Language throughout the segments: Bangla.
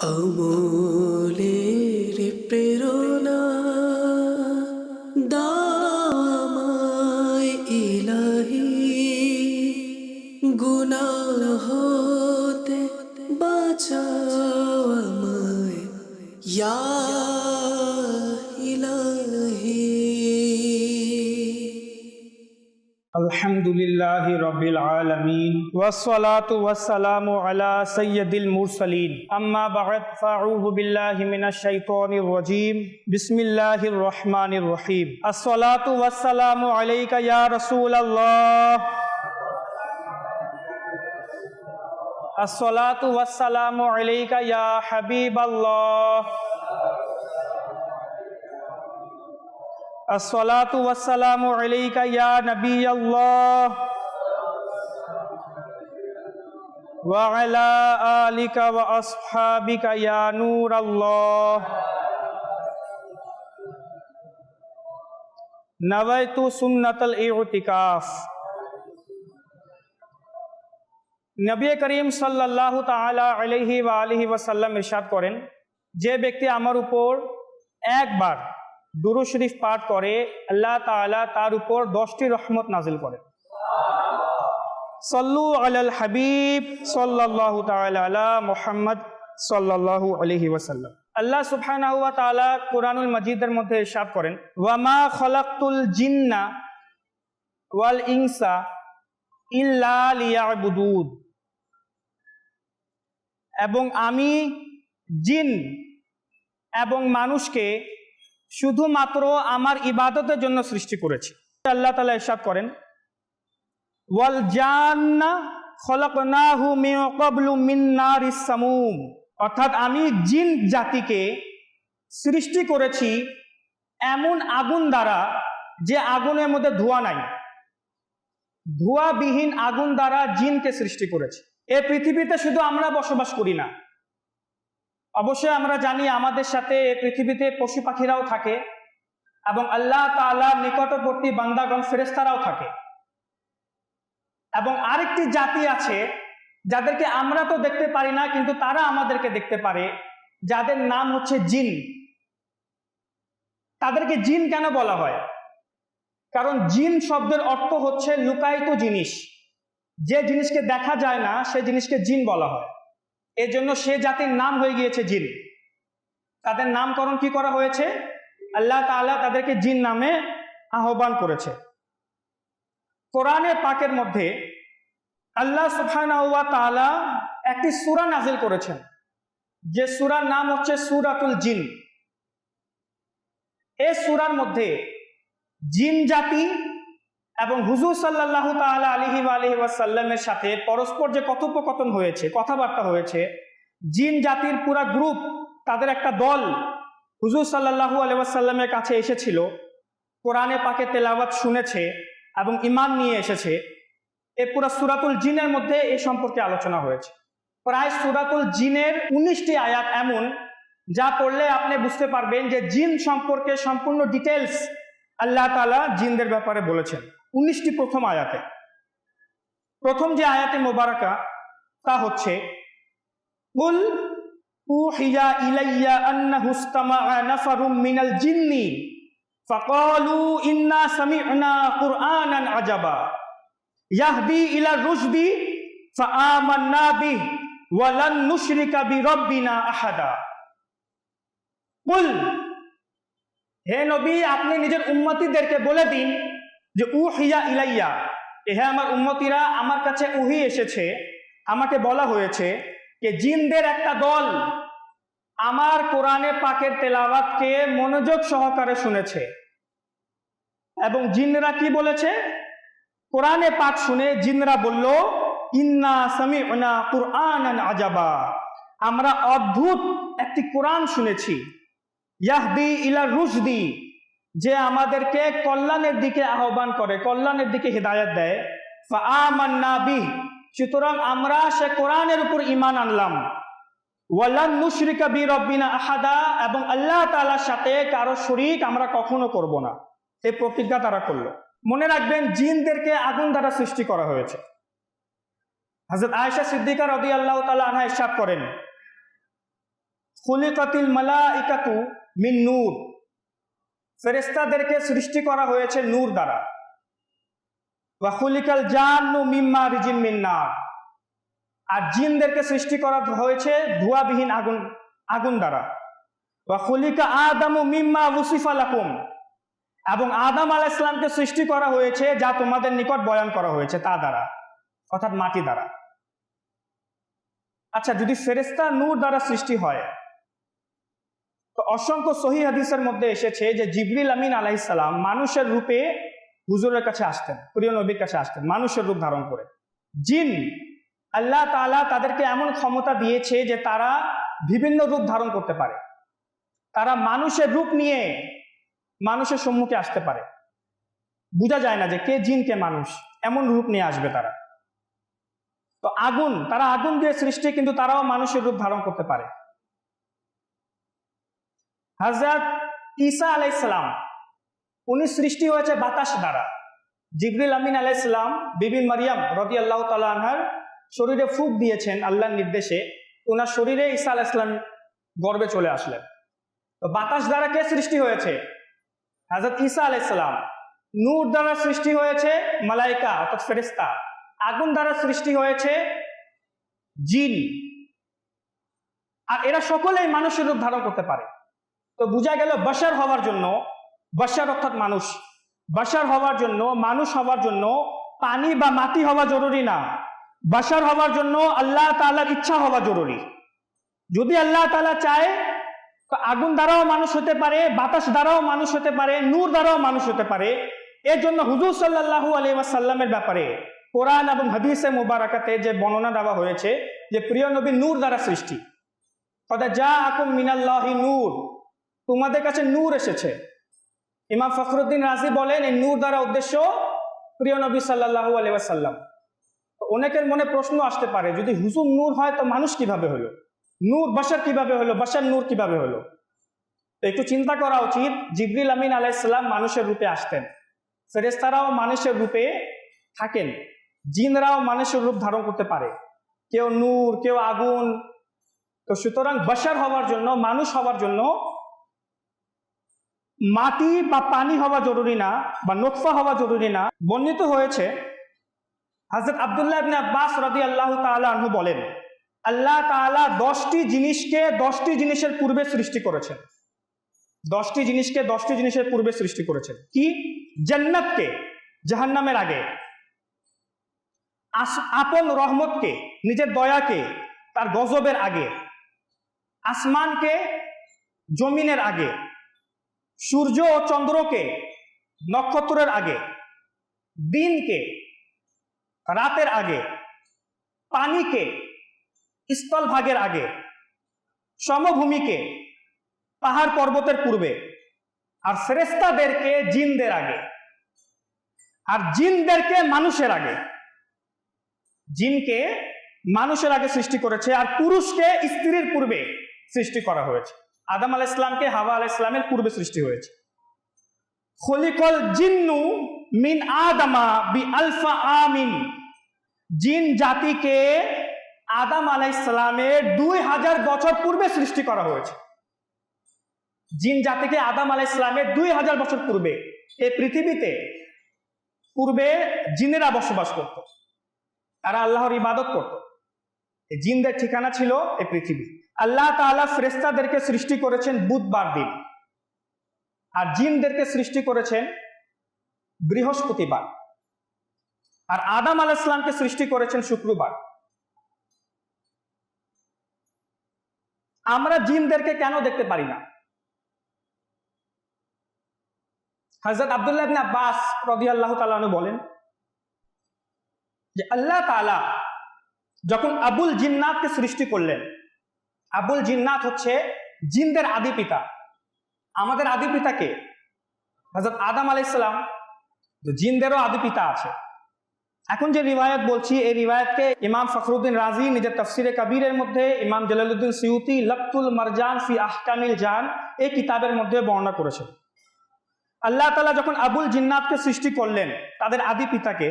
আমলের للہ رب العالمین والصلاة والسلام على سید المرسلین. اما بعد، فاعوذ باللہ من الشیطان الرجیم. بسم اللہ الرحمن الرحیم. الصلاة والسلام علیکہ یا رسول اللہ. الصلاة والسلام علیکہ یا حبیب اللہ. الصلاة والسلام علیکہ یا نبی اللہ. وعلى آلك وأصحابك يا نور الله نويت سنة الاعتكاف নবী করিম সাল্লাল্লাহু তাআলা আলাইহি ওয়া আলিহি ওয়াসাল্লাম ইরশাদ করেন যে ব্যক্তি আমার উপর একবার দুরু শরীফ পাঠ করে আল্লাহ তাআলা তার উপর দশটি রহমত নাজিল করে সল্লু আলাল হাবিব তাআলা আলা মুহাম্মদ সাল্লাল্লাহু আলাইহি ওয়াসাল্লাম। আল্লাহ সুবহানাহু ওয়া তাআলা কুরআনুল মাজিদের মধ্যে ইরশাদ করেন ওয়ামা খলাকতুল জিন্না ওয়াল ইনসা ইল্লা লিয়াবুদুন। এবং আমি জিন এবং মানুষকে শুধুমাত্র আমার ইবাদতের জন্য সৃষ্টি করেছি। আল্লাহ তালা ইরশাদ করেন ওয়াল জান্না খলাকনাহু মিন নারিস সামুম। অর্থাৎ আমি জিন জাতিকে সৃষ্টি করেছি এমন আগুন দ্বারা যে আগুনের মধ্যে ধোঁয়া নাই। ধোঁয়াবিহীন আগুন দ্বারা জিনকে সৃষ্টি করেছে। এ পৃথিবীতে শুধু আমরা বসবাস করি না। অবশ্যই আমরা জানি আমাদের সাথে এ পৃথিবীতে পশু পাখিরাও থাকে এবং আল্লাহ তাআলার নিকটবর্তী বান্দাগণ ফেরেস্তারাও থাকে। এবং আরেকটি জাতি আছে যাদেরকে আমরা তো দেখতে পারি না, কিন্তু তারা আমাদেরকে দেখতে পারে, যাদের নাম হচ্ছে জিন। তাদেরকে জিন কেন বলা হয়? কারণ জিন শব্দের অর্থ হচ্ছে লুকায়িত জিনিস। যে জিনিসকে দেখা যায় না, সে জিনিসকে জিন বলা হয়। এজন্য সে জাতির নাম হয়ে গিয়েছে জিন। তাদের নামকরণ কি করা হয়েছে? আল্লাহ তাআলা তাদেরকে জিন নামে আহ্বান করেছে। কোরআনে পাকের মধ্যে আল্লাহ তাআলা একটি সূরা নাজিল করেছেন। যে সুরার নাম হচ্ছে সূরাতুল জিন। এ সুরার মধ্যে জিন জাতি এবং হুজুর সাল্লাহ তাআলা আলিহি আলহি ওয়াসাল্লামের সাথে পরস্পর যে কথোপকথন হয়েছে, কথাবার্তা হয়েছে, জিন জাতির পুরা গ্রুপ তাদের একটা দল হুজুর সাল্লাহু আলহাসাল্লামের কাছে এসেছিল। কোরআনে পাকে তেলাওয়াত শুনেছে। এবং ইমান নিয়ে এসেছে, এ পুরা সুরাতুল জিনের মধ্যে এই সম্পর্কে আলোচনা হয়েছে। প্রায় সুরাতুল জিনের উনিশটি আয়াত এমন, যা পড়লে আপনি বুঝতে পারবেন যে জিন সম্পর্কে সম্পূর্ণ ডিটেলস আল্লাহ তালা জিনদের ব্যাপারে বলেছেন, উনিশটি প্রথম আয়াতে। প্রথম যে আয়াতে মোবারকা, তা হচ্ছে, কুল উহিয়া ইলাইয়া আন্নাহু ইসতামাআ নাফারুম মিনাল জিন্নি। ইন্না সামি'না কুরআনান আজাবা। ইয়াহদি ইলা রুশদি ফাআমান্না বিহি ওয়া লান নুশরিকা বিরাব্বিনা আহাদা। কুল, হে নবী, আপনি নিজের উম্মতিদেরকে বলে দিন যে উ হিয়া ইলাইয়া হে আমার উম্মতিরা, আমার কাছে উহি এসেছে। আমাকে বলা হয়েছে যে, জিনদের একটা দল আমার কোরআনে পাকের তেলাওয়াতকে মনোযোগ সহকারে শুনেছে। এবং জিনরা কি বলেছে? কোরআনে পাক শুনে জিনরা বলল, ইন্না সামি'না কুরআনান আজাবা। আমরা অদ্ভুত একটি কোরআন শুনেছি। ইয়াহদি ইলা রুশদি, যে আমাদেরকে কল্যাণের দিকে আহ্বান করে, কল্যাণের দিকে হৃদায়ত দেয়। বিহ, সুতরাং আমরা সে কোরআনের উপর ঈমান আনলাম। ওয়ালান নুশরিকা বি রব্বিনা আহাদা, এবং আল্লাহ তাআলার সাথে কারও শরিক আমরা কখনো করব না। এই প্রতিজ্ঞা তারা করল। মনে রাখবেন, জিনদেরকে আগুন দ্বারা সৃষ্টি করা হয়েছে। হযরত আয়েশা সিদ্দিকা রাদিয়াল্লাহু তাআলা আনহা ইরশাদ করেন, খুলিকাতিল মালাইকাতু মিন নূর। ফেরেস্তাদেরকে সৃষ্টি করা হয়েছে নূর দ্বারা। ওয়া খুলিকাল জান্নু মিম্মা রিজিম মিন নার। আর জিনদেরকে সৃষ্টি করা হয়েছে ধোঁয়াবিহীন আগুন আগুন দ্বারা। ওয়া খুলিকা আদামু মিম্মা ওসিফা লাকুম। এবং আদাম আলাহ ইসলামকে সৃষ্টি করা হয়েছে যা তোমাদের নিকট বয়ান করা হয়েছে তা দ্বারা, অর্থাৎ মাটি দ্বারা। আচ্ছা যদি ফেরেস্তা নূর দ্বারা সৃষ্টি হয়, তো অসংখ্য সহি হাদিসের মধ্যে এসেছে যে জিবরিল আমিন আলাইসালাম মানুষের রূপে হুজুরের কাছে আসতেন, প্রিয় নবীর কাছে আসতেন, মানুষের রূপ ধারণ করে। জিন আল্লাহ তাআলা তাদেরকে এমন ক্ষমতা দিয়েছে যে তারা বিভিন্ন রূপ ধারণ করতে পারে। তারা মানুষের রূপ নিয়ে মানুষের সম্মুখে আসতে পারে। বোঝা যায় না যে কে জিন, কে মানুষ, এমন রূপ নিয়ে আসবে তারা। তো আগুন, তারা আগুন দিয়ে সৃষ্টি, কিন্তু তারাও মানুষের রূপ ধারণ করতে পারে। হাজরত ঈসা আলাইসালাম উনি সৃষ্টি হয়েছে বাতাস দ্বারা। জিবরিল আমিন আলাইসালাম বিবিন মারিয়াম রদি আল্লাহ তালাহার শরীরে ফুক দিয়েছেন আল্লাহর নির্দেশে। ওনার শরীরে ঈসা আলাইসালাম গর্বে চলে আসলেন। তো বাতাস দ্বারা কে সৃষ্টি হয়েছে? হাজরত ঈসা আলাইসালাম নূর দ্বারা সৃষ্টি হয়েছে মালাইকা, অর্থাৎ ফেরেস্তা আগুন দ্বারা সৃষ্টি হয়েছে জিন। আর এরা সকলেই মানুষের রূপ ধারণ করতে পারে। তো বোঝা গেল বাসার হওয়ার জন্য বাসার অর্থাৎ মানুষ। বাসার হওয়ার জন্য, মানুষ হওয়ার জন্য পানি বা মাটি হওয়া জরুরি না। বাসার হওয়ার জন্য আল্লাহ তাআলার ইচ্ছা হওয়া জরুরি। যদি আল্লাহ তাআলা চায় আগুন দ্বারাও মানুষ হতে পারে, বাতাস দ্বারাও মানুষ হতে পারে, নূর দ্বারাও মানুষ হতে পারে। এর জন্য হুজুর সাল্লাহু আলী ওয়াসাল্লামের ব্যাপারে কোরআন এবং হাদিসে মুবারাকাতে যে বর্ণনা দেওয়া হয়েছে যে প্রিয় নবী নূর দ্বারা সৃষ্টি। কথা যা আকুম মিনাল্লাহি নূর, তোমাদের কাছে নূর এসেছে। ইমাম ফখরুদ্দিন রাজি বলেন, এই নূর দ্বারা উদ্দেশ্য প্রিয় নবী সাল্লাহু আলী ওয়াসাল্লাম। অনেকের মনে প্রশ্ন আসতে পারে, যদি হুজুর নূর হয় তো মানুষ কীভাবে হলো? নূর বাসার কীভাবে হলো? বাসার নূর কীভাবে হলো? একটু চিন্তা করা উচিত। জিবরিল আমিন আলাইসাল্লাম মানুষের রূপে আসতেন। ফেরেস্তারাও মানুষের রূপে থাকেন। জিনরাও মানুষের রূপ ধারণ করতে পারে। কেউ নূর, কেউ আগুন। তো সুতরাং বাসার হওয়ার জন্য, মানুষ হওয়ার জন্য মাটি বা পানি হওয়া জরুরি না বা নোকফা হওয়া জরুরি না। বর্ণিত হয়েছে হাজরত আবদুল্লাহ আব্বাস রাদি আল্লাহ আনহু বলেন আল্লাহ তাআলা দশটি জিনিসকে দশটি জিনিসের পূর্বে সৃষ্টি করেছেন। দশটি জিনিসকে দশটি জিনিসের পূর্বে সৃষ্টি করেছেন। কি? জান্নাতকে, জাহান্নামের আগে। আপন রহমতকে, নিজের দয়াকে, তার গজবের আগে। আসমানকে, জমিনের আগে। সূর্য ও চন্দ্রকে, নক্ষত্রের আগে। দিনকে, রাতের আগে। পানিকে স্থলভাগের আগে, সমভূমিকে, পাহাড় পর্বতের পূর্বে, আর ফেরেস্তাদেরকে জিনদের আগে, আর জিনদেরকে মানুষের আগে। জিনকে মানুষের আগে সৃষ্টি করেছে আর পুরুষকে স্ত্রীর পূর্বে সৃষ্টি করা হয়েছে। আদম আল ইসলামকে হাওয়া আল ইসলামের পূর্বে সৃষ্টি হয়েছে। খলিকল জিন্নু মিন আদামা বি আলফা আমিন। জিন জাতিকে আদাম আলাইসালামের দুই হাজার বছর পূর্বে সৃষ্টি করা হয়েছে। জিন জাতিকে আদাম আলাইসালামের দুই হাজার বছর পূর্বে এই পৃথিবীতে পূর্বে জিনেরা বসবাস করত। তারা আল্লাহর ইবাদত করত। জিনদের ঠিকানা ছিল এই পৃথিবী। আল্লাহ তাআলা ফ্রেস্তাদেরকে সৃষ্টি করেছেন বুধবার দিন। আর জিনদেরকে সৃষ্টি করেছেন বৃহস্পতিবার। আর আদাম আলাহ ইসলামকে সৃষ্টি করেছেন শুক্রবার। আমরা জিনদেরকে কেন দেখতে পারি না? হজরত আবদুল্লাহ আব্বাস রাদিয়াল্লাহু তাআলা আনহু বলেন যে আল্লাহ তাআলা যখন আবুল জিন্নাতকে সৃষ্টি করলেন, আবুল জিন্নাত হচ্ছে জিনদের আদি পিতা। আমাদের আদি পিতাকে হজরত আদম আলাইসালাম জিনদেরও আদি পিতা আছে। এখন যে রিবায়ত বলছি, এই রিবায়তকে ইমাম ফখরুদ্দিন রাজি নিজের তফসিরে কবিরের মধ্যে ইমাম জালালুদ্দিন সিউতি, লক্তুল মারজান ফি আহকামিল জান এই কিতাবের মধ্যে বর্ণনা করেছেন। আল্লাহ তালা যখন আবুল জিন্নাতকে সৃষ্টি করলেন, তাদের আদি পিতাকে,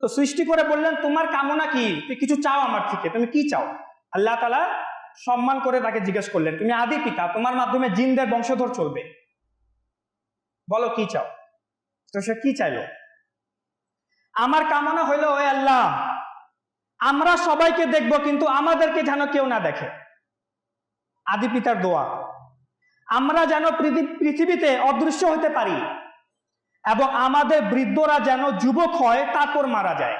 তো সৃষ্টি করে বললেন, তোমার কামনা কি? তুমি কিছু চাও আমার থেকে, তুমি কি চাও? আল্লাহ তালা সম্মান করে তাকে জিজ্ঞেস করলেন, তুমি আদি পিতা, তোমার মাধ্যমে জিনদের বংশধর চলবে। বলো কি চাও? তো সে কি চাইলো? আমার কামনা হইল ওই আল্লাহ, আমরা সবাইকে দেখব, কিন্তু আমাদেরকে যেন কেউ না দেখে। আদি পিতার দোয়া। আমরা যেন পৃথিবীতে অদৃশ্য হতে পারি এবং আমাদের বৃদ্ধরা যেন যুবক হয় তারপর মারা যায়।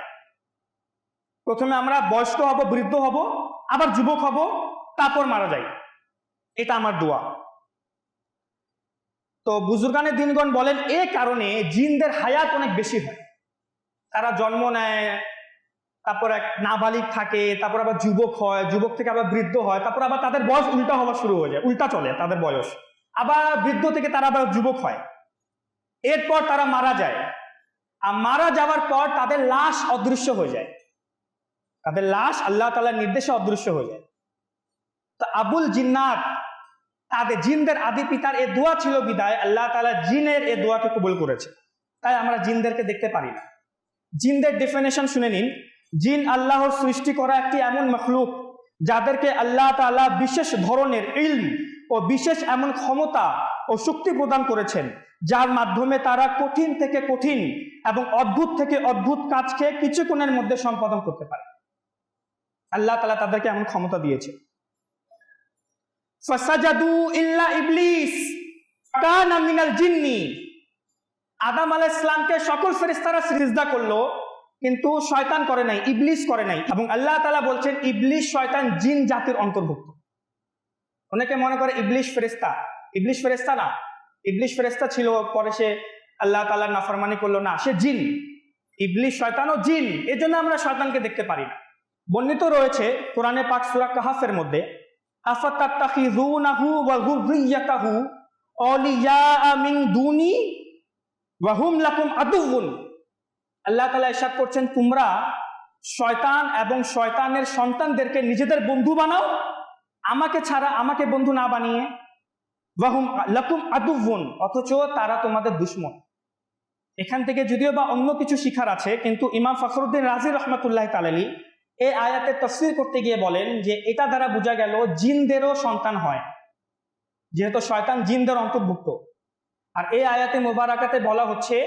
প্রথমে আমরা বয়স্ক হব, বৃদ্ধ হব, আবার যুবক হব তারপর মারা যাই এটা আমার দোয়া। তো বুজুর্গানের দিনগণ বলেন, এ কারণে জিনদের হায়াত অনেক বেশি হয়। তারা জন্ম নেয়, তারপর এক নাবালিক থাকে, তারপর আবার যুবক হয়, যুবক থেকে আবার বৃদ্ধ হয়, তারপর আবার তাদের বয়স উল্টা হওয়া শুরু হয়ে যায়, উল্টা চলে তাদের বয়স। আবার বৃদ্ধ থেকে তারা আবার যুবক হয়। এরপর তারা মারা যায়। আর মারা যাওয়ার পর তাদের লাশ অদৃশ্য হয়ে যায়। তাদের লাশ আল্লাহ তালার নির্দেশে অদৃশ্য হয়ে যায়। তো আবুল জিন্নাত, তাদের জিনদের আদি পিতার এ দোয়া ছিল বিদায়, আল্লাহ তালা জিনের এ দোয়াকে কবুল করেছে। তাই আমরা জিনদেরকে দেখতে পারি না। জিনদের ডেফিনেশন শুনে নিন। জিন আল্লাহর সৃষ্টি করা একটি এমন মখলুক, যাদেরকে আল্লাহ তালা বিশেষ ধরনের ইলম ও বিশেষ এমন ক্ষমতা ও শক্তি প্রদান করেছেন, যার মাধ্যমে তারা কঠিন থেকে কঠিন এবং অদ্ভুত থেকে অদ্ভুত কাজকে কিছুক্ষণের মধ্যে সম্পাদন করতে পারে। আল্লাহ তালা তাদেরকে এমন ক্ষমতা দিয়েছে ফাসাজাদু ইল্লা ইবলিস, কানা মিনাল জিন্নি আদম আলাইহিস সালামকে সকল ফেরিস্তারা সিজদা করল, কিন্তু শয়তান করে নাই, ইবলিস করে নাই। এবং আল্লাহ তালা বলছেন, ইবলিস শয়তান জিন জাতির অন্তর্ভুক্ত। অনেকে মনে করে ইবলিশ ফেরেশতা। ইবলিশ ফেরেশতা না। ইবলিশ ফেরেশতা ছিল, পরে সে আল্লাহ তাআলার নাফরমানি করল, না, সে জিন। ইবলিশ শয়তান ও জিন। এজন্য আমরা শয়তানকে দেখতে পারি না। বর্ণিত রয়েছে কোরআনে পাক সূরা কাহাফের মধ্যে, আফাতাত্তাখিযুনাহু ওয়া যুররিয়াতাহু আউলিয়া মিন দুনি ওয়া হুম লাকুম আদুউন। আল্লাহ তাআলা ইরশাদ করছেন, তোমরা শয়তান এবং শয়তানের সন্তানদেরকে নিজেদের বন্ধু বানাও, আমাকে ছাড়া আমাকে বন্ধু না বানিয়ে। ওয়াহুম লাকুম আদুউন, অথচ তারা তোমাদের দুশ্মন। এখান থেকে যদিও বা অন্য কিছু শিখার আছে, কিন্তু ইমাম ফখরুদ্দিন রাজি রহমতুল্লাহ তালালি এই আয়াতের তফসির করতে গিয়ে বলেন যে, এটা দ্বারা বোঝা গেল জিনদেরও সন্তান হয়, যেহেতু শয়তান জিনদের অন্তর্ভুক্ত। আর এই আয়াতে মোবারকাতে বলা হচ্ছে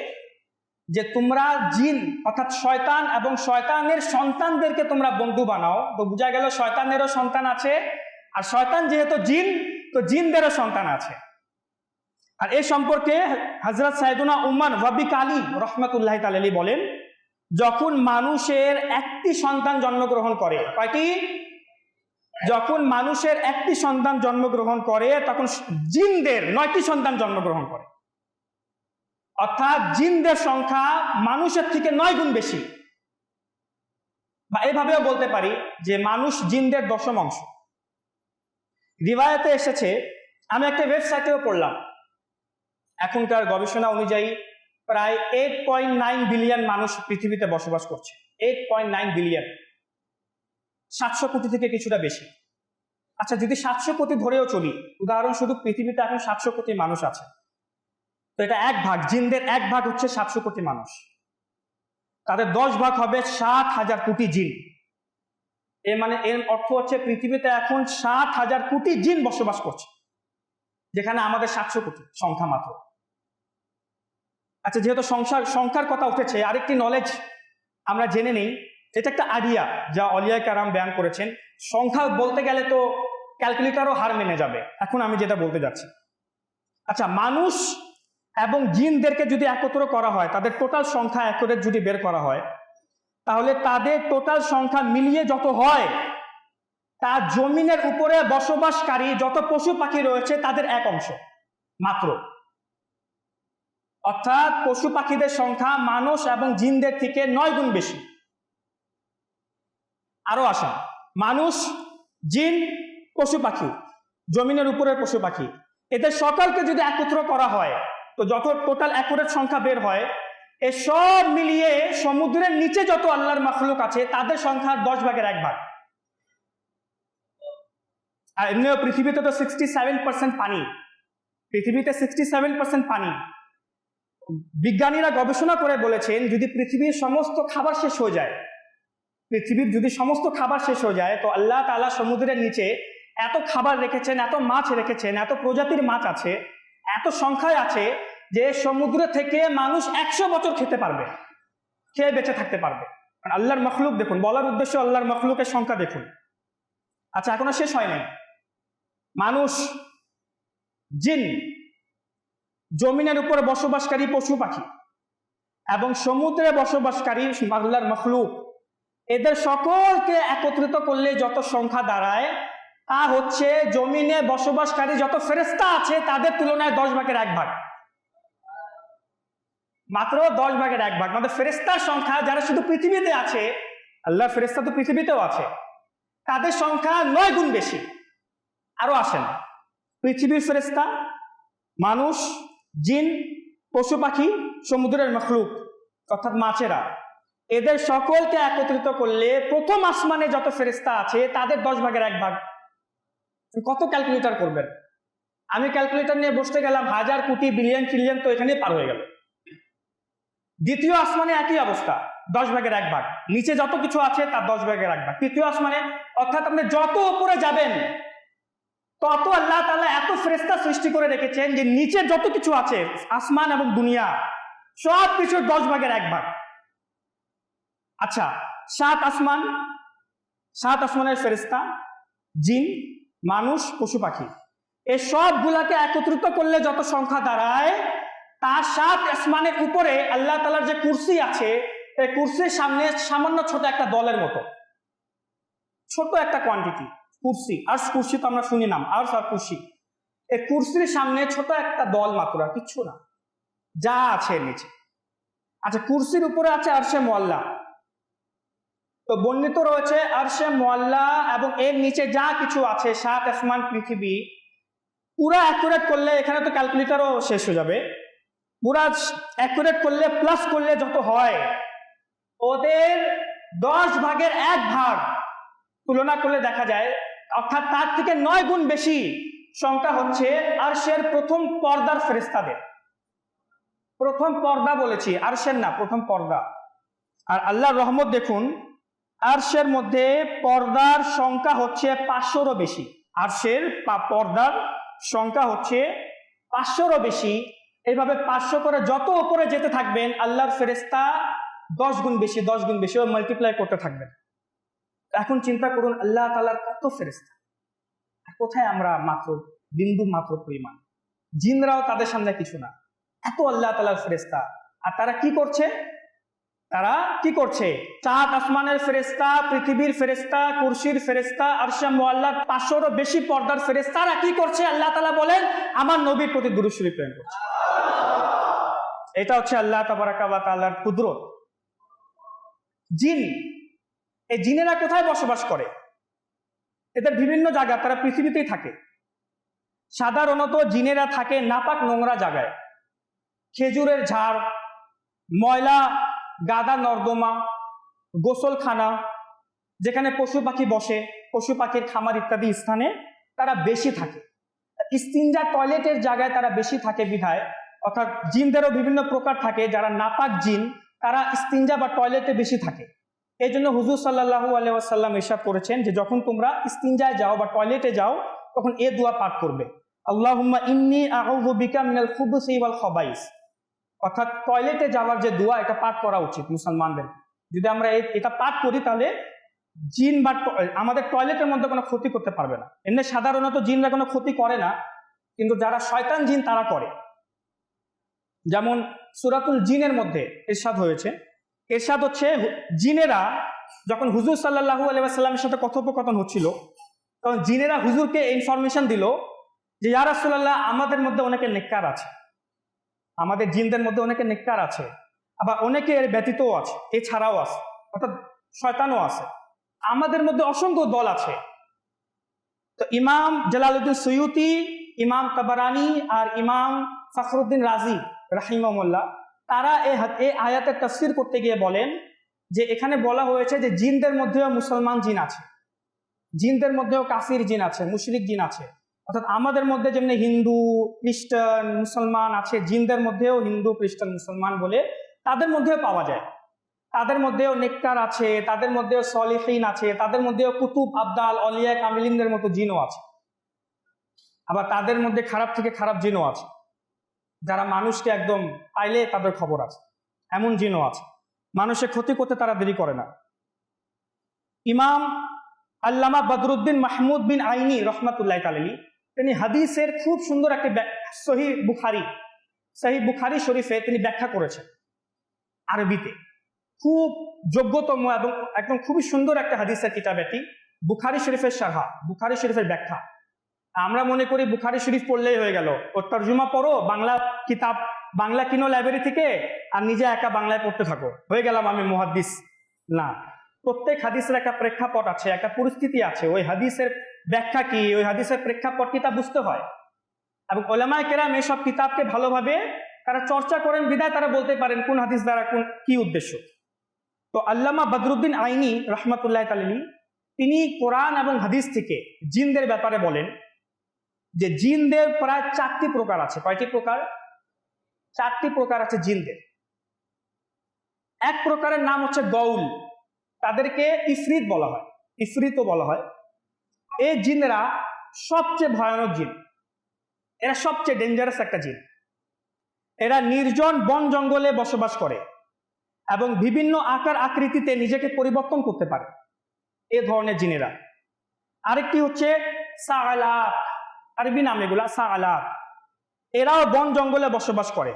যে তোমরা জিন, অর্থাৎ শয়তান এবং শয়তানের সন্তানদেরকে তোমরা বন্ধু বানাও। তো বোঝা গেল শয়তানেরও সন্তান আছে, আর শয়তান যেহেতু জিন, তো জিনদেরও সন্তান আছে। আর এ সম্পর্কে হজরত সাইদুনা উম্মান রবিক আলী রহমতুল্লাহ তালালি বলেন, যখন মানুষের একটি সন্তান জন্মগ্রহণ করে, কয়টি? যখন মানুষের একটি সন্তান জন্মগ্রহণ করে, তখন জিনদের নয়টি সন্তান জন্মগ্রহণ করে। অর্থাৎ জিনদের সংখ্যা মানুষের থেকে নয় গুণ বেশি। বা এভাবেও বলতে পারি যে মানুষ জিনদের দশম অংশ। রিবায়তে এসেছে, আমি একটা ওয়েবসাইটেও পড়লাম। এখনকার গবেষণা অনুযায়ী প্রায় এইট পয়েন্ট নাইন বিলিয়ন মানুষ পৃথিবীতে বসবাস করছে। এইট পয়েন্ট নাইন বিলিয়ন সাতশো কোটি থেকে কিছুটা বেশি। আচ্ছা যদি সাতশো কোটি ধরেও চলি, উদাহরণ শুধু পৃথিবীতে এখন সাতশো কোটি মানুষ আছে। তো এটা এক ভাগ, জিনদের এক ভাগ হচ্ছে সাতশো কোটি মানুষ। তাদের দশ ভাগ হবে সাত হাজার কোটি জিন। এর মানে এর অর্থ হচ্ছে পৃথিবীতে এখন সাত হাজার কোটি জিন বসবাস করছে, যেখানে আমাদের সাতশো কোটি সংখ্যা মাত্র। আচ্ছা যেহেতু সংসার, সংখ্যার কথা উঠেছে, আরেকটি নলেজ আমরা জেনে নেই। এটা একটা আইডিয়া যা অলিয়া কারাম ব্যায়াম করেছেন। সংখ্যা বলতে গেলে তো ক্যালকুলেটারও হার মেনে যাবে। এখন আমি যেটা বলতে যাচ্ছি। আচ্ছা মানুষ এবং জিনদেরকে যদি একত্র করা হয়, তাদের টোটাল সংখ্যা একরে যদি বের করা হয়, তাহলে তাদের টোটাল সংখ্যা মিলিয়ে যত হয় তা জমিনের উপরে বসবাসকারী যত পশু পাখি রয়েছে, তাদের এক অংশ মাত্র। অর্থাৎ পশু পাখিদের সংখ্যা মানুষ এবং জিনদের থেকে নয় গুণ বেশি। আরও আসেন, মানুষ, জিন, পশু পাখি, জমিনের উপরের পশু পাখি, এদের সকলকে যদি একত্র করা হয় তো যত টোটাল একরের সংখ্যা বের হয়, এ সব মিলিয়ে সমুদ্রের নিচে যত আল্লাহর মাখলুক আছে, তাদের সংখ্যা দশ ভাগের এক ভাগ। আর এমনিও পৃথিবীতে তো সিক্সটি সেভেন পার্সেন্ট পানি। পৃথিবীতে সিক্সটি সেভেন পার্সেন্ট পানি। বিজ্ঞানীরা গবেষণা করে বলেছেন, যদি পৃথিবীর সমস্ত খাবার শেষ হয়ে যায়, পৃথিবীর যদি সমস্ত খাবার শেষ হয়ে যায়, তো আল্লাহ তালা সমুদ্রের নিচে এত খাবার রেখেছেন, এত মাছ রেখেছেন, এত প্রজাতির মাছ আছে এত সংখ্যায় আছে যে সমুদ্র থেকে মানুষ একশো বছর খেতে পারবে, খেয়ে বেঁচে থাকতে পারবে। আল্লাহর মখলুক দেখুন, বলার উদ্দেশ্য আল্লাহর মখলুকের সংখ্যা দেখুন। আচ্ছা এখনও শেষ হয় নাই। মানুষ, জিন, জমিনের উপরে বসবাসকারী পশু পাখি এবং সমুদ্রে বসবাসকারী আল্লাহর মখলুক, এদের সকলকে একত্রিত করলে যত সংখ্যা দাঁড়ায় তা হচ্ছে জমিনে বসবাসকারী যত ফেরেস্তা আছে, তাদের তুলনায় দশ ভাগের এক ভাগ। মাত্র দশ ভাগের এক ভাগ। মানে ফেরেস্তার সংখ্যা যারা শুধু পৃথিবীতে আছে, আল্লাহ ফেরেস্তা তো পৃথিবীতেও আছে, তাদের সংখ্যা নয় গুণ বেশি আরও আসেন পৃথিবীর ফেরেস্তা মানুষ, জিন, পশু পাখি, সমুদ্রের মখলুক, অর্থাৎ মাছেরা, এদের সকলকে একত্রিত করলে প্রথম আসমানে যত ফেরেস্তা আছে, তাদের দশ ভাগের এক ভাগ। কত ক্যালকুলেটর করবেন? আমি ক্যালকুলেটর নিয়ে বসতে গেলাম, হাজার কোটি বিলিয়ন ট্রিলিয়ন তো এখানেই পার হয়ে গেল। দ্বিতীয় আসমানে একই অবস্থা, দশ ভাগের এক ভাগ। নিচে যত কিছু আছে, তার দশ ভাগের এক ভাগ। তৃতীয় আসমানে, অর্থাৎ আপনি যত উপরে যাবেন, তত আল্লাহ তালা এত ফেরেস্তা সৃষ্টি করে রেখেছেন যে নিচে যত কিছু আছে, আসমান এবং দুনিয়া, সব কিছুর দশ ভাগের এক ভাগ। আচ্ছা সাত আসমান, সাত আসমানের ফেরেস্তা জিন মানুষ, পশু পাখি। এই সবগুলাকে একত্রিত করলে যত সংখ্যা দাঁড়ায়, তার সাত আসমানের উপরে আল্লাহ তালার যে কুরসি আছে, এই কুরসির সামনে সামান্য ছোট একটা দলের মতো। ছোট একটা কোয়ান্টিটি কুরসি। আর কুরসি তো আমরা শুনি নাম আর আর কুরসি। এই কুরসির সামনে ছোট একটা দল মাত্র আর কিচ্ছু না। যা আছে নিচে। আচ্ছা কুরসির উপরে আছে আরশে মোয়াল্লা। তো বর্ণিত রয়েছে আরশে মোয়াল্লা এবং এর নিচে যা কিছু আছে, সাত আসমান পৃথিবী, পুরা অ্যাকুরেট করলে এখানে তো ক্যালকুলেটারও শেষ হয়ে যাবে। পুরা অ্যাকুরেট করলে প্লাস করলে যত হয়, ওদের দশ ভাগের এক ভাগ তুলনা করলে দেখা যায়, অর্থাৎ তার থেকে নয় গুণ বেশি সংখ্যা হচ্ছে আরশের প্রথম পর্দার ফেরেস্তাদের প্রথম পর্দা বলেছি, আরশের না, প্রথম পর্দা। আর আল্লাহর রহমত দেখুন আরশের মধ্যে পর্দার সংখ্যা হচ্ছে পাঁচশোরও বেশি। আরশের পর্দার সংখ্যা হচ্ছে পাঁচশোরও বেশি। এইভাবে পাঁচশো করে যত ওপরে যেতে থাকবেন, আল্লাহর ফেরেস্তা দশ গুণ বেশি, দশ গুণ বেশি মাল্টিপ্লাই করতে থাকবেন। এখন চিন্তা করুন, আল্লাহ তালার কত ফেরেস্তা কোথায় আমরা মাত্র, বিন্দু মাত্র পরিমাণ? জিনরাও তাদের সামনে কিছু না। এত আল্লাহ তালার ফেরেস্তা আর তারা কি করছে? তারা কি করছে? চাঁদ আসমানের ফেরেস্তা পৃথিবীর ফেরেস্তা কুরসির ফেরেস্তা আরশা মোয়াল্লার পাঁচশোরও বেশি পর্দার ফেরেস্তারা কি করছে? আল্লাহ তালা বলেন, আমার নবীর প্রতি দুরুশ্বরী প্রেম করছে। এটা হচ্ছে আল্লাহ তাবারাকা বা কুদরত। জিন, এই জিনেরা কোথায় বসবাস করে? এদের বিভিন্ন জায়গা তারা পৃথিবীতেই থাকে। সাধারণত জিনেরা থাকে নাপাক নোংরা জায়গায়। খেজুরের ঝাড়, ময়লা গাদা নর্দমা, গোসলখানা, যেখানে পশু পাখি বসে, পশু পাখির খামার ইত্যাদি স্থানে তারা বেশি থাকে। ইস্তিনজা টয়লেটের জায়গায় তারা বেশি থাকে বিধায়, অর্থাৎ জিনদেরও বিভিন্ন প্রকার থাকে, যারা নাপাক জিন, তারা ইস্তিনজা বা টয়লেটে বেশি থাকে। এই জন্য হুজুর সাল্লাহু আলাইসাল্লাম এসব করেছেন যে যখন তোমরা ইস্তিনজায় যাও বা টয়লেটে যাও, তখন এ দোয়া পাঠ করবে। আল্লাহুম্মা ইন্নি আউযু বিকা মিনাল খুবুসি ওয়াল খবাইস। অর্থাৎ টয়লেটে যাওয়ার যে দোয়া, এটা পাঠ করা উচিত মুসলমানদের। যদি আমরা এটা পাঠ করি, তাহলে জিন বা আমাদের টয়লেটের মধ্যে কোনো ক্ষতি করতে পারবে না। এমনি সাধারণত জিনরা কোনো ক্ষতি করে না, কিন্তু যারা শয়তান জিন, তারা করে। যেমন সুরাতুল জিনের মধ্যে এরশাদ হয়েছে। এরশাদ হচ্ছে জিনেরা যখন হুজুর সাল্লাহু আলাইসাল্লামের সাথে কথোপকথন হচ্ছিল, তখন জিনেরা হুজুরকে ইনফরমেশন দিল যে, ইয়া রাসূলুল্লাহ, আমাদের মধ্যে অনেকে নেককার আছে। আমাদের জিনদের মধ্যে অনেকে নেককার আছে, আবার অনেকে এর ব্যতীতও আছে, এছাড়াও আছে, অর্থাৎ শয়তানও আছে। আমাদের মধ্যে অসংখ্য দল আছে। তো ইমাম জালালউদ্দিন সৈয়ুতি, ইমাম তাবারানি আর ইমাম ফখরুদ্দিন রাজি রাহিমামুল্লাহ তারা এই আয়াতের তফসির করতে গিয়ে বলেন যে এখানে বলা হয়েছে যে জিনদের মধ্যেও মুসলমান জিন আছে। জিনদের মধ্যেও কাফির জিন আছে, মুশরিক জিন আছে। অর্থাৎ আমাদের মধ্যে যেমনি হিন্দু, খ্রিস্টান, মুসলমান আছে, জিনদের মধ্যেও হিন্দু, খ্রিস্টান, মুসলমান বলে তাদের মধ্যেও পাওয়া যায়। তাদের মধ্যেও নেককার আছে, তাদের মধ্যেও সলিহীন আছে, তাদের মধ্যেও কুতুব, আবদাল, অলিয়া, কামিলিনদের মতো জিনও আছে। আবার তাদের মধ্যে খারাপ থেকে খারাপ জিনও আছে। যারা মানুষকে একদম পাইলে তাদের খবর আছে, এমন জিনও আছে। মানুষের ক্ষতি করতে তারা দেরি করে না। ইমাম আল্লামা বদরুদ্দিন মাহমুদ বিন আইনি রহমাতুল্লাহ তালেলি তিনি হাদিসের খুব সুন্দর একটি সহি বুখারি সহি বুখারি শরীফে তিনি ব্যাখ্যা করেছেন আরবিতে। খুব যোগ্যতম এবং একদম খুবই সুন্দর একটা হাদিসের কিতাব এটি, বুখারি শরীফের সাহা বুখারি শরীফের ব্যাখ্যা। আমরা মনে করি বুখারি শরীফ পড়লেই হয়ে গেল। ওর তর্জমা পড়ো, বাংলা কিতাব, বাংলা কিনো লাইব্রেরি থেকে আর নিজে একা বাংলায় পড়তে থাকো। হয়ে গেলাম আমি মুহাদ্দিস। না, প্রত্যেক হাদিসের একটা প্রেক্ষাপট আছে, একটা পরিস্থিতি আছে। ওই হাদিসের ব্যাখ্যা কি? ওই হাদিসের প্রেক্ষাপট কি তা বুঝতে হয়? এবং ওলামায় কেরাম এসব কিতাবকে ভালোভাবে তারা চর্চা করেন বিদায় তারা বলতে পারেন কোন হাদিস দ্বারা কোন, কি উদ্দেশ্য। তো আল্লামা বদরুদ্দিন আইনি রহমতুল্লাহ তালিনী, তিনি কোরআন এবং হাদিস থেকে জিনদের ব্যাপারে বলেন যে জিনদের প্রায় চারটি প্রকার আছে। কয়টি প্রকার? চারটি প্রকার আছে জিনদের। এক প্রকারের নাম হচ্ছে গৌল তাদেরকে ইফরিত বলা হয়। ইফরিতও বলা হয়। এই জিনরা সবচেয়ে ভয়ানক জিন। এরা সবচেয়ে ডেঞ্জারাস একটা জিন। এরা নির্জন বন জঙ্গলে বসবাস করে এবং বিভিন্ন আকার আকৃতিতে নিজেকে পরিবর্তন করতে পারে এ ধরনের জিনেরা। আরেকটি হচ্ছে সাগালাত আরবি নাম এগুলা সাগালাত এরাও বন জঙ্গলে বসবাস করে।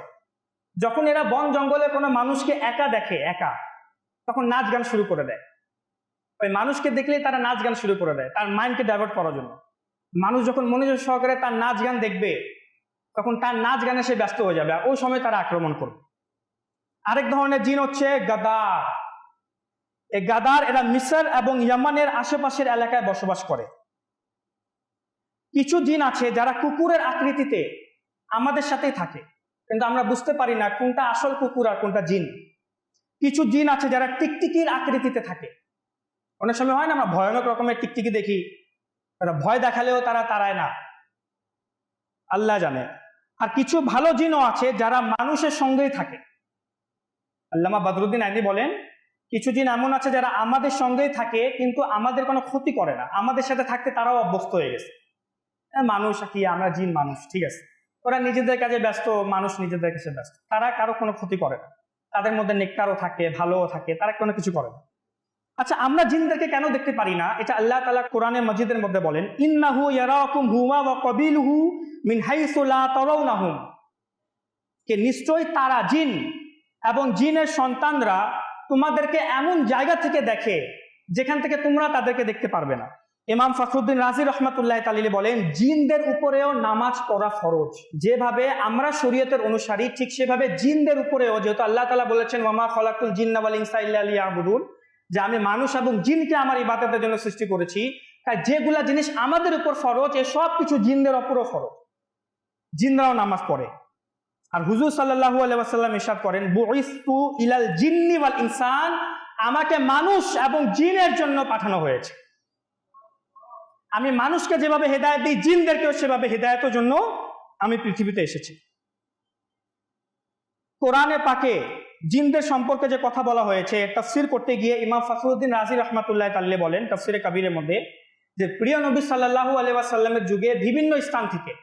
যখন এরা বন জঙ্গলে কোনো মানুষকে একা দেখে, একা, তখন নাচ গান শুরু করে দেয়। ওই মানুষকে দেখলেই তারা নাচ গান শুরু করে দেয়, তার মাইন্ডকে ডাইভার্ট করার জন্য। মানুষ যখন মনোযোগ সহকারে তার নাচ গান দেখবে, তখন তার নাচ গানে সে ব্যস্ত হয়ে যাবে, আর ওই সময় তারা আক্রমণ করবে। আরেক ধরনের জিন হচ্ছে গাদার। এই গাদার এরা মিসর এবং ইয়ামানের আশেপাশের এলাকায় বসবাস করে। কিছু জিন আছে যারা কুকুরের আকৃতিতে আমাদের সাথেই থাকে, কিন্তু আমরা বুঝতে পারি না কোনটা আসল কুকুর আর কোনটা জিন। কিছু জিন আছে যারা টিকটিকির আকৃতিতে থাকে। অনেক সময় হয় না, আমরা ভয়ানক রকমের টিকটিকি দেখি। তারা ভয় দেখালেও তারা তারায় না। আল্লাহ জানে। আর কিছু ভালো জিনও আছে যারা মানুষের সঙ্গেই থাকে। আল্লামা বদরুদ্দিন আইনি বলেন, কিছু জিন এমন আছে যারা আমাদের সঙ্গেই থাকে, কিন্তু আমাদের কোনো ক্ষতি করে না। আমাদের সাথে থাকতে তারাও অভ্যস্ত হয়ে গেছে। মানুষ কি, আমরা জিন মানুষ, ঠিক আছে। ওরা নিজেদের কাজে ব্যস্ত, মানুষ নিজেদের কাছে ব্যস্ত। তারা কারও কোনো ক্ষতি করে না। তাদের মধ্যে নেককারও থাকে, ভালোও থাকে, তারা কোনো কিছু করে না। আচ্ছা আমরা জিনদেরকে কেন দেখতে পারি না? এটা আল্লাহ তালা কোরআনে মসজিদের মধ্যে বলেন, ইন্নাহু ইয়ারাকুম হুমা ওয়া কবিলহু মিন হাইসু লা তারাউনাহুম। কে, নিশ্চয়ই তারা জিন, এবং জিনের সন্তানরা তোমাদেরকে এমন জায়গা থেকে দেখে যেখান থেকে তোমরা তাদেরকে দেখতে পারবে না। ইমাম ফখরুদ্দিন রাজি রহমাতুল্লাহ তালিলি বলেন, জিনদের উপরেও নামাজ পড়া ফরজ। যেভাবে আমরা শরীয়তের অনুসারী, ঠিক সেভাবে জিনদের উপরেও, যেহেতু আল্লাহ তালা বলেছেন মামা ফলাকুল জিন্নাওয়াল ইনসা ইল্লা লিয়াবুদুন। যে আমি মানুষ এবং জিনকে আমার ইবাদতের জন্য সৃষ্টি করেছি, তাই যেগুলা জিনিস আমাদের উপর ফরজ, এ সব কিছু জিনদের উপরও ফরজ। জিনরাও নামাজ পড়ে। আর হুজুর সাল্লাহু আলাইসাল্লাম ইরশাদ করেন, বুইস্তু ইলাল জিন্নি ওয়াল ইনসান আমাকে মানুষ এবং জিনের জন্য পাঠানো হয়েছে। আমি মানুষকে যেভাবে হেদায়ত দিই, জিনদেরকেও সেভাবে হেদায়তের জন্য আমি পৃথিবীতে এসেছি। কোরআনে পাকে জিনদের সম্পর্কে যে কথা বলা হয়েছে, তফসির করতে গিয়ে ইমাম ফখরুদ্দিন রাজি রহমাতুল্লাহ তাল্লে বলেন, তফসিরে কাবিরের মধ্যে, যে প্রিয় নবী সাল্লাহু আলাইসাল্লামের যুগে বিভিন্ন স্থান থেকে,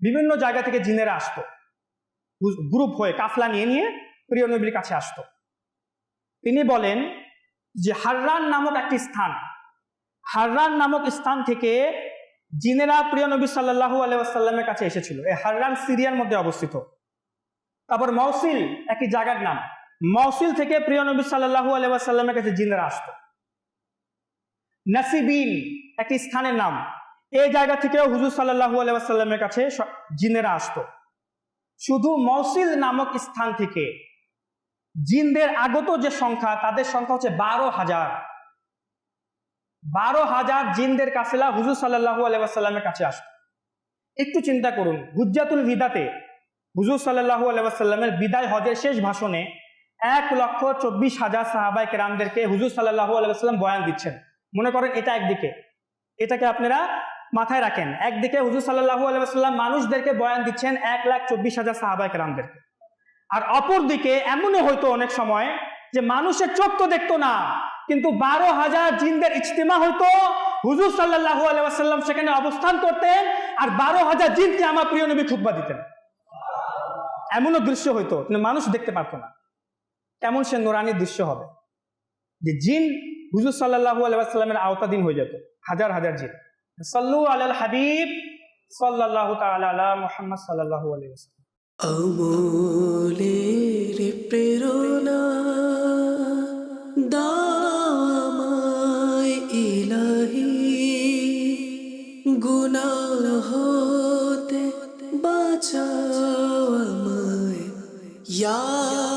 বিভিন্ন জায়গা থেকে জিনেরা আসতো। গ্রুপ হয়ে কাফলা নিয়ে নিয়ে প্রিয় নবীর কাছে আসতো। তিনি বলেন যে হাররান নামক একটি স্থান, হাররান নামক স্থান থেকে জিনেরা প্রিয় নবী সাল্লাহু আলাইসাল্লামের কাছে এসেছিল। এই হাররান সিরিয়ার মধ্যে অবস্থিত। তারপর মৌসিল একটি জায়গার নাম। মৌসিল থেকে প্রিয় নবী সাল্লাহু আলাইসাল্লামের কাছে জিনেরা আসতো। নাসিবিন, একটি স্থানের নাম। এই জায়গা থেকেও হুজুর সাল্লাহু আলাইসাল্লামের কাছে জিনেরা আসতো। শুধু মৌসিল নামক স্থান থেকে জিনদের আগত যে সংখ্যা, তাদের সংখ্যা হচ্ছে বারো হাজার। বারো হাজার জিনদের কাফেলা হুজুর সাল্লাহু আলাইসাল্লামের কাছে আসতো। একটু চিন্তা করুন, হুজ্জাতুল বিদাতে হুজুর সাল্লাহু আলাইসাল্লামের বিদায় হজের শেষ ভাষণে এক লক্ষ চব্বিশ হাজার সাহাবাই কেরামদেরকে হুজুর সাল্লাহু আলাইসাল্লাম বয়ান দিচ্ছেন। মনে করেন এটা একদিকে। এটাকে আপনারা মাথায় রাখেন। একদিকে হুজুর সাল্লাহু আলাইসাল্লাম মানুষদেরকে বয়ান দিচ্ছেন এক লাখ চব্বিশ হাজার সাহাবাই কেরামদেরকে। আর অপর দিকে এমনও হয়তো অনেক সময় যে মানুষের চোখ তো দেখতো না, কিন্তু বারো হাজার জিনদের ইজতেমা হতো হুজুর সাল্লাহ আলাইসাল্লাম সেখানে অবস্থান করতেন আর বারো হাজার জিনকে আমার প্রিয় নবী খুতবা দিতেন। এমনও দৃশ্য হইতো মানুষ দেখতে পারতো না। কেমন সে নোরানি দৃশ্য হবে। যে জিন হুজুর সাল্লাহু আলাইসাল্লামের আওতাধীন হয়ে যেত, হাজার হাজার জিন। সাল্লু আলাল হাবিব সাল্লাল্লাহু তাআলা আলা মুহাম্মদ সাল্লাল্লাহু আলাইহি ওয়াসাল্লাম। আমলের প্রেরণা দামায় ইলাহি, গুনাহ হতে বাঁচাও আমায়। ইয়া